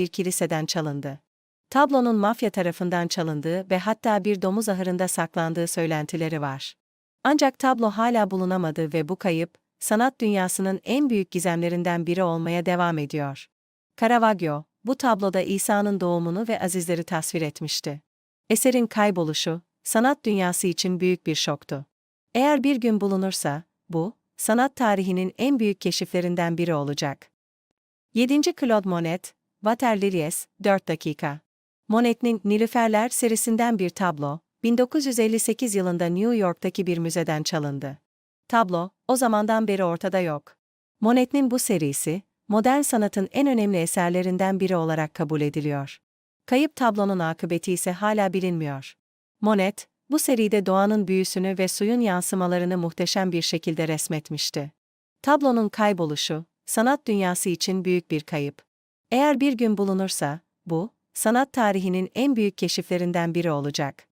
bir kiliseden çalındı. Tablonun mafya tarafından çalındığı ve hatta bir domuz ahırında saklandığı söylentileri var. Ancak tablo hala bulunamadı ve bu kayıp, sanat dünyasının en büyük gizemlerinden biri olmaya devam ediyor. Caravaggio, bu tabloda İsa'nın doğumunu ve azizleri tasvir etmişti. Eserin kayboluşu, sanat dünyası için büyük bir şoktu. Eğer bir gün bulunursa, bu, sanat tarihinin en büyük keşiflerinden biri olacak. 7. Claude Monet, Waterlilies, 4 dakika. Monet'in Nilüferler serisinden bir tablo, 1958 yılında New York'taki bir müzeden çalındı. Tablo, o zamandan beri ortada yok. Monet'in bu serisi, modern sanatın en önemli eserlerinden biri olarak kabul ediliyor. Kayıp tablonun akıbeti ise hala bilinmiyor. Monet, bu seride doğanın büyüsünü ve suyun yansımalarını muhteşem bir şekilde resmetmişti. Tablonun kayboluşu, sanat dünyası için büyük bir kayıp. Eğer bir gün bulunursa, bu, sanat tarihinin en büyük keşiflerinden biri olacak.